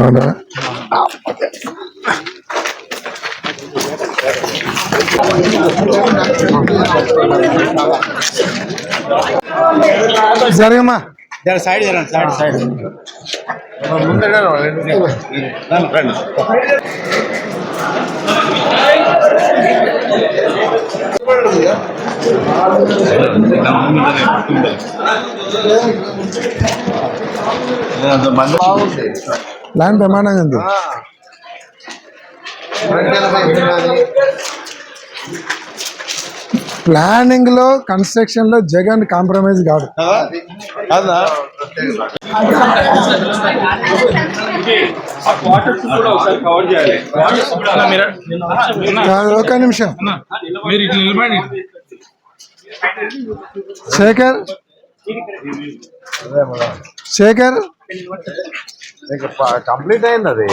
అవునా? జరగమ్మా. సైడ్ జరండి సైడ్ సైడ్. ల్యాండ్ ప్రమాణంగా ఉంది. ప్లానింగ్లో కన్స్ట్రక్షన్లో జగన్ కాంప్రమైజ్ కాదు. ఒక నిమిషం. మీరు ఇట్లా నిలబడి. శేఖర్. శేఖర్. కంప్లీట్ అయింది అది.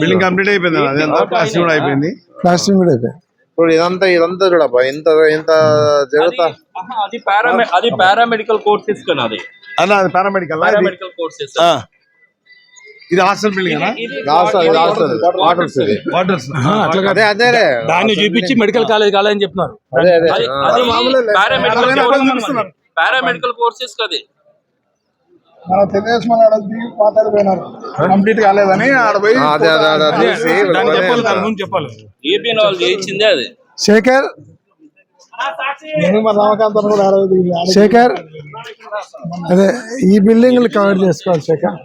బిల్డింగ్ కంప్లీట్ అయిపోయింది అది అంతా ప్లాస్టిక్ కూడా అయిపోయింది. ప్లాస్టింగ్ కూడా అయిపోయి ఇప్పుడు ఇదంతా ఇదంతా చూడబ్బా ఇంత ఇంత జరుగుతా. అది పారామె అది పారామెడికల్ కోర్సెస్ కదా అది. అన్న అది పారామెడికల్ పారామెడికల్ కోర్సెస్ ఇది హాస్టల్ బిల్డింగ్ అదే దాన్ని చూపించి మెడికల్ కాలేజ్ కాలేజ్ అని చెప్తున్నారు పారామెడికల్ కోర్సెస్ కది. మన తెలుగుదేశం కంప్లీట్ కాలేదని చెప్పాలి శేఖర్? శేఖర్? అదే ఈ బిల్డింగ్లు కవర్ చేసుకోవాలి శేఖర్.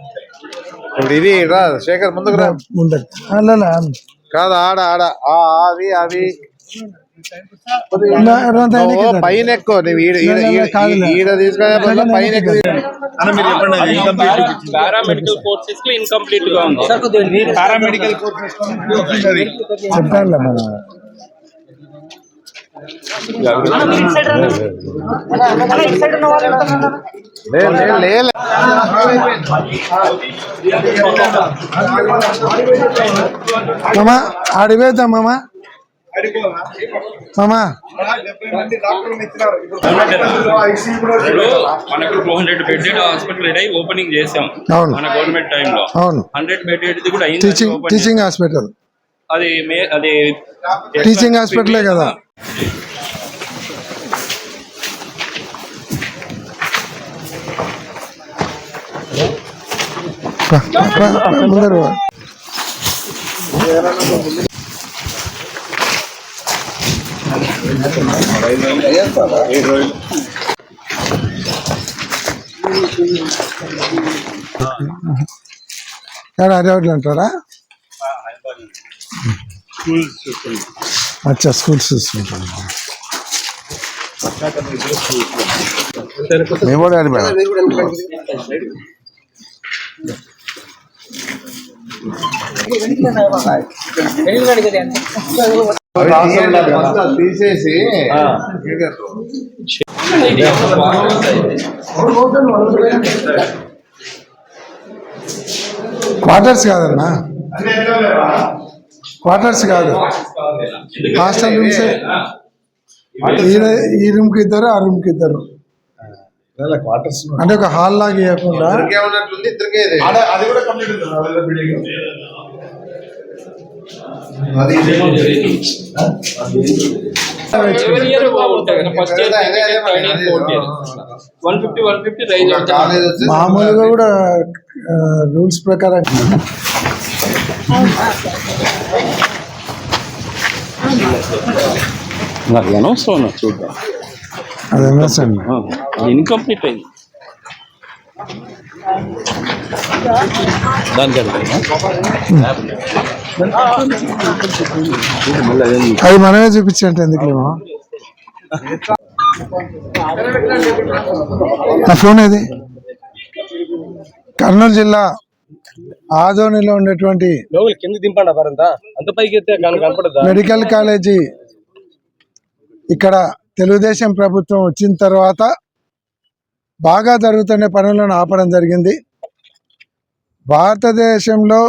ఇప్పుడు ఇది రా శేఖర్ ముందుకు రా. అలా కాదు ఆడ ఆడ. అవి అవి. పైన ఎక్కువ నువ్వు ఈడ తీసుకునే బదులు పైన ఎక్కువ అన్న మీరు చెప్పండి పారామెడికల్ కోర్సెస్లో ఇన్కంప్లీట్గా ఉంది. పారామెడికల్ లేదు మామా ఆడిపోతాం మామా మామా ఇప్పుడు మనకు two hundred hospital ready opening చేసాం. మన గవర్నమెంట్ టైంలో అవును. హండ్రెడ్ బెడెడ్ కూడా టీచింగ్ హాస్పిటల్. అది మే అది టీచింగ్ హాస్పిటలే కదా ప- ప- ప- ముందర పో. ఏడ అరేవట్లు అంటారా అచ్చా స్కూల్స్ చూసుకుంటాను మేము కూడా అడిపాను తీసేసి. క్వార్టర్స్ కాదన్నా? క్వార్టర్స్ కాదు. హాస్టల్ రూమ్స్ ఈ రూమ్కి ఇద్దరు ఆ రూమ్కి ఇద్దరు క్వార్టర్స్ అంటే ఒక హాల్ లాగా ఇవ్వకుండా. అది కూడా కంప్లీట్ మామూలుగా కూడా రూల్స్ ప్రకారం. అది అనవసరం చూద్దాం. అది అనవసరం. ఇన్కంప్లీట్ అయింది. దానికి అది మనమే చూపించినట్టు ఎందుకులేమో. నా ఫోన్ ఏది? కర్నూలు జిల్లా ఆదోనిలో ఉన్నటువంటి మెడికల్ కాలేజీ ఇక్కడ తెలుగుదేశం ప్రభుత్వం వచ్చిన తర్వాత బాగా జరుగుతున్న పనులను ఆపడం జరిగింది. భారతదేశంలో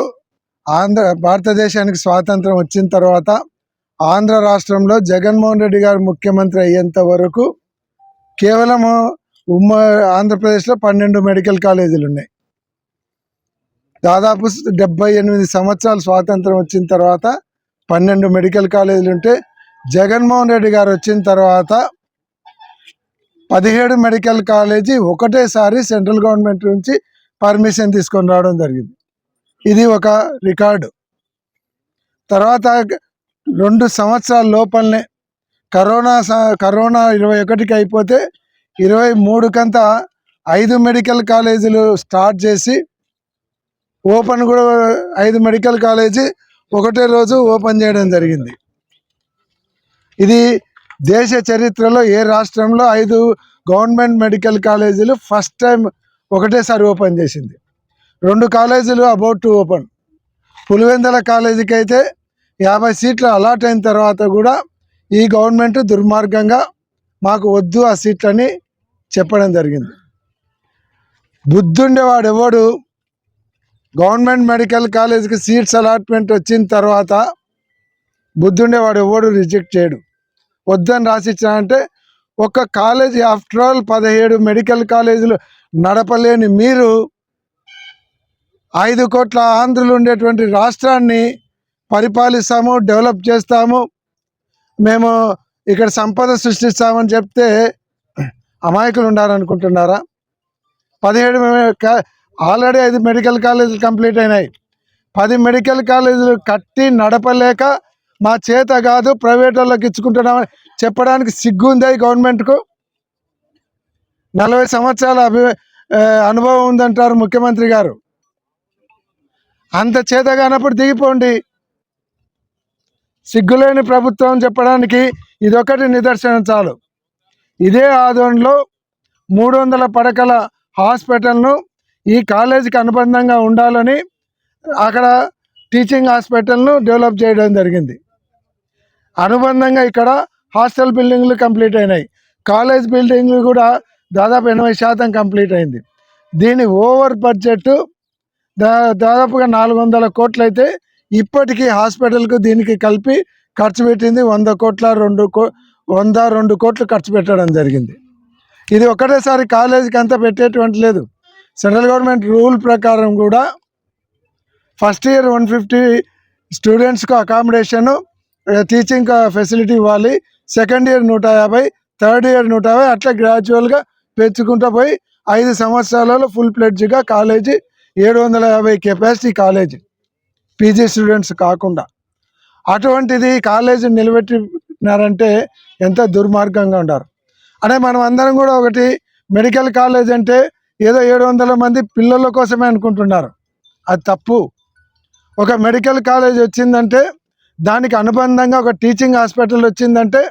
ఆంధ్ర భారతదేశానికి స్వాతంత్రం వచ్చిన తర్వాత ఆంధ్ర రాష్ట్రంలో జగన్మోహన్ రెడ్డి గారు ముఖ్యమంత్రి అయ్యేంత వరకు కేవలము ఉమ్మ ఆంధ్రప్రదేశ్లో పన్నెండు మెడికల్ కాలేజీలు ఉన్నాయి దాదాపు డెబ్బై ఎనిమిది సంవత్సరాలు స్వాతంత్రం వచ్చిన తర్వాత పన్నెండు మెడికల్ కాలేజీలు ఉంటే జగన్మోహన్ రెడ్డి గారు వచ్చిన తర్వాత పదిహేడు మెడికల్ కాలేజీ ఒకటేసారి సెంట్రల్ గవర్నమెంట్ నుంచి పర్మిషన్ తీసుకొని రావడం జరిగింది. ఇది ఒక రికార్డు. తర్వాత రెండు సంవత్సరాల లోపలనే కరోనా స- కరోనా ఇరవై ఒకటికి అయిపోతే ఇరవై మూడు కంతా ఐదు మెడికల్ కాలేజీలు స్టార్ట్ చేసి ఓపెన్ కూడా ఐదు మెడికల్ కాలేజీ ఒకటే రోజు ఓపెన్ చేయడం జరిగింది. ఇది దేశ చరిత్రలో ఏ రాష్ట్రంలో ఐదు గవర్నమెంట్ మెడికల్ కాలేజీలు ఫస్ట్ టైం ఒకటేసారి ఓపెన్ చేసింది. రెండు కాలేజీలు అబౌట్ టు ఓపెన్. పులివెందల కాలేజీకి అయితే యాభై సీట్లు అలాట్ అయిన తర్వాత కూడా ఈ గవర్నమెంట్ దుర్మార్గంగా మాకు వద్దు ఆ సీట్లని చెప్పడం జరిగింది. బుద్ధుండేవాడు ఎవడు గవర్నమెంట్ మెడికల్ కాలేజ్కి సీట్స్ అలాట్మెంట్ వచ్చిన తర్వాత బుద్ధుండేవాడు ఎవడు రిజెక్ట్ చేయడు. వద్దని రాసిచ్చానంటే ఒక కాలేజీ ఆఫ్టర్ ఆల్ పదిహేడు మెడికల్ కాలేజీలు నడపలేని మీరు ఐదు కోట్ల ఆంధ్రులు ఉండేటువంటి రాష్ట్రాన్ని పరిపాలిస్తాము డెవలప్ చేస్తాము మేము ఇక్కడ సంపద సృష్టిస్తామని చెప్తే అమాయకులు ఉండాలనుకుంటున్నారా? పదిహేడు ఆల్రెడీ ఐదు మెడికల్ కాలేజీలు కంప్లీట్ అయినాయి. పది మెడికల్ కాలేజీలు కట్టి నడపలేక మా చేత కాదు ప్రైవేట్ వాళ్ళకి ఇచ్చుకుంటున్నామని చెప్పడానికి సిగ్గుంది గవర్నమెంట్కు? నలభై సంవత్సరాల అభి అనుభవం ఉందంటారు ముఖ్యమంత్రి గారు. అంత చేత కానప్పుడు దిగిపోండి. సిగ్గులేని ప్రభుత్వం చెప్పడానికి ఇదొకటి నిదర్శనం చాలు. ఇదే ఆదోన్లో మూడు వందల పడకల హాస్పిటల్ను ఈ కాలేజీకి అనుబంధంగా ఉండాలని అక్కడ టీచింగ్ హాస్పిటల్ను డెవలప్ చేయడం జరిగింది. అనుబంధంగా ఇక్కడ హాస్టల్ బిల్డింగ్లు కంప్లీట్ అయినాయి. కాలేజ్ బిల్డింగ్లు కూడా దాదాపు ఎనభై శాతం కంప్లీట్ అయింది. దీని ఓవర్ బడ్జెట్ దా దాదాపుగా నాలుగు వందల కోట్లు అయితే ఇప్పటికీ హాస్పిటల్కు దీనికి కలిపి ఖర్చు పెట్టింది వంద కోట్ల రెండు కో వంద రెండు కోట్లు ఖర్చు పెట్టడం జరిగింది. ఇది ఒకటేసారి కాలేజీకి అంతా పెట్టేటువంటి లేదు. సెంట్రల్ గవర్నమెంట్ రూల్ ప్రకారం కూడా ఫస్ట్ ఇయర్ వన్ ఫిఫ్టీ స్టూడెంట్స్కు అకామిడేషను టీచింగ్ ఫెసిలిటీ ఇవ్వాలి. సెకండ్ ఇయర్ నూట యాభై థర్డ్ ఇయర్ నూట యాభై అట్లా గ్రాడ్యువల్గా పెంచుకుంటూ పోయి ఐదు సంవత్సరాలలో ఫుల్ ప్లెడ్జ్గా కాలేజీ ఏడు వందల యాభై కెపాసిటీ కాలేజీ పీజీ స్టూడెంట్స్ కాకుండా. అటువంటిది కాలేజీ నిలబెట్టినారంటే ఎంత దుర్మార్గంగా ఉన్నారు. అంటే మనం అందరం కూడా ఒకటి మెడికల్ కాలేజ్ అంటే ఏదో ఏడు వందల మంది పిల్లల కోసమే అనుకుంటున్నారు. అది తప్పు. ఒక మెడికల్ కాలేజ్ వచ్చిందంటే దానికి అనుబంధంగా ఒక టీచింగ్ హాస్పిటల్ వచ్చిందంటే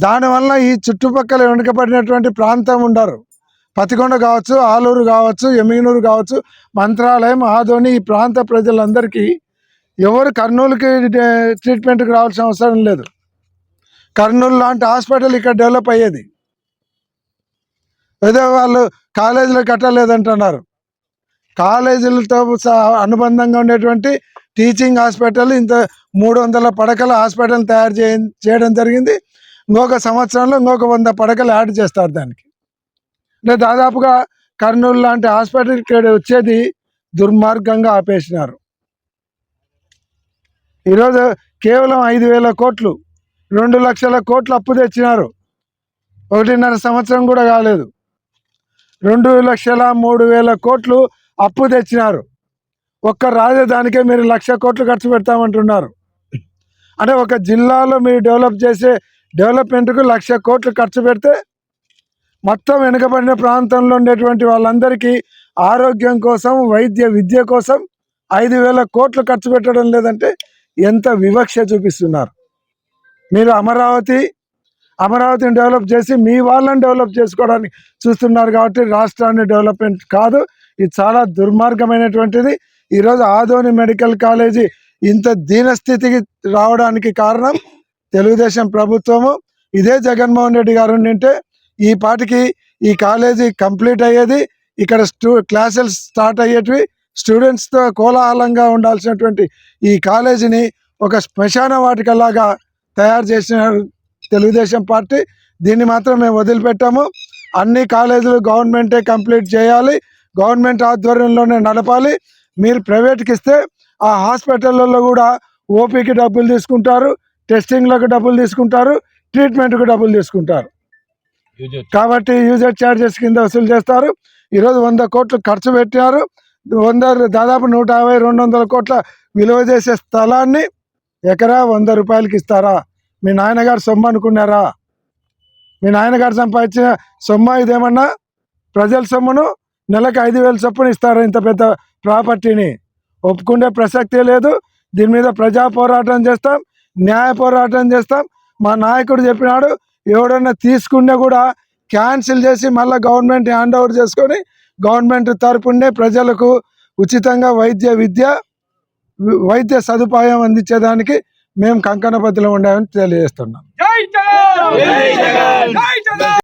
దానివల్ల ఈ చుట్టుపక్కల వెనుకబడినటువంటి ప్రాంతం ఉండరు. పతికొండ కావచ్చు ఆలూరు కావచ్చు ఎమిగినూరు కావచ్చు మంత్రాలయం ఆదోని ఈ ప్రాంత ప్రజలందరికీ ఎవరు కర్నూలుకి ట్రీట్మెంట్కి రావాల్సిన అవసరం లేదు. కర్నూలు లాంటి హాస్పిటల్ ఇక్కడ డెవలప్ అయ్యేది. ఏదో వాళ్ళు కాలేజీలు కట్టలేదంటున్నారు. కాలేజీలతో సహా అనుబంధంగా ఉండేటువంటి టీచింగ్ హాస్పిటల్ ఇంత మూడు వందల పడకల హాస్పిటల్ తయారు చేయ చేయడం జరిగింది. ఇంకొక సంవత్సరంలో ఇంకొక వంద పడకలు యాడ్ చేస్తారు దానికి. అంటే దాదాపుగా కర్నూలు లాంటి హాస్పిటల్ ఇక్కడ వచ్చేది దుర్మార్గంగా ఆపేసినారు. ఈరోజు కేవలం ఐదు వేల కోట్లు రెండు లక్షల కోట్లు అప్పు తెచ్చినారు. ఒకటిన్నర సంవత్సరం కూడా కాలేదు. రెండు లక్షల మూడు వేల కోట్లు అప్పు తెచ్చినారు. ఒక్క రాజధానికే మీరు లక్ష కోట్లు ఖర్చు పెడతామంటున్నారు. అంటే ఒక జిల్లాలో మీరు డెవలప్ చేసే డెవలప్మెంట్కు లక్ష కోట్లు ఖర్చు పెడితే మొత్తం వెనుకబడిన ప్రాంతంలో ఉండేటువంటి వాళ్ళందరికీ ఆరోగ్యం కోసం వైద్య విద్య కోసం ఐదు వేల కోట్లు ఖర్చు పెట్టడం లేదంటే ఎంత వివక్ష చూపిస్తున్నారు. మీరు అమరావతి అమరావతిని డెవలప్ చేసి మీ వాళ్ళని డెవలప్ చేసుకోవడానికి చూస్తున్నారు కాబట్టి రాష్ట్రాన్ని డెవలప్మెంట్ కాదు. ఇది చాలా దుర్మార్గమైనటువంటిది. ఈరోజు ఆదోని మెడికల్ కాలేజీ ఇంత దీనస్థితికి రావడానికి కారణం తెలుగుదేశం ప్రభుత్వము. ఇదే జగన్మోహన్ రెడ్డి గారు ఉండింటే ఈ పాటికి ఈ కాలేజీ కంప్లీట్ అయ్యేది. ఇక్కడ స్టూ క్లాసెస్ స్టార్ట్ అయ్యేటివి. స్టూడెంట్స్తో కోలాహలంగా ఉండాల్సినటువంటి ఈ కాలేజీని ఒక శ్మశాన వాటికలాగా తయారు చేసిన తెలుగుదేశం పార్టీ. దీన్ని మాత్రం మేము వదిలిపెట్టాము. అన్ని కాలేజీలు గవర్నమెంటే కంప్లీట్ చేయాలి. గవర్నమెంట్ ఆధ్వర్యంలోనే నడపాలి. మీరు ప్రైవేట్కి ఇస్తే ఆ హాస్పిటళ్ళల్లో కూడా ఓపీకి డబ్బులు తీసుకుంటారు. టెస్టింగ్లకు డబ్బులు తీసుకుంటారు. ట్రీట్మెంట్కి డబ్బులు తీసుకుంటారు. కాబట్టి యూజర్ ఛార్జెస్ కింద వసూలు చేస్తారు. ఈరోజు వంద కోట్లు ఖర్చు పెట్టారు. వంద దాదాపు నూట యాభై రెండు వందల కోట్ల విలువ చేసే స్థలాన్ని ఎకరా వంద రూపాయలకి ఇస్తారా? మీ నాయనగారు సొమ్ము అనుకున్నారా? మీ నాయనగారు సంపాదించిన సొమ్మ ఇదేమన్నా? ప్రజల సొమ్మును నెలకు ఐదు వేల చొప్పున ఇస్తారా ఇంత పెద్ద ప్రాపర్టీని. ఒప్పుకునే ప్రసక్తే లేదు. దీని మీద ప్రజా పోరాటం చేస్తాం న్యాయ పోరాటం చేస్తాం. మా నాయకుడు చెప్పినాడు ఎవడన్నా తీసుకున్నా కూడా క్యాన్సిల్ చేసి మళ్ళీ గవర్నమెంట్ హ్యాండ్ ఓవర్ చేసుకొని గవర్నమెంట్ తరపునే ప్రజలకు ఉచితంగా వైద్య విద్య వైద్య సదుపాయం అందించేదానికి మేము కంకణపతిలో ఉండామని తెలియజేస్తున్నాం.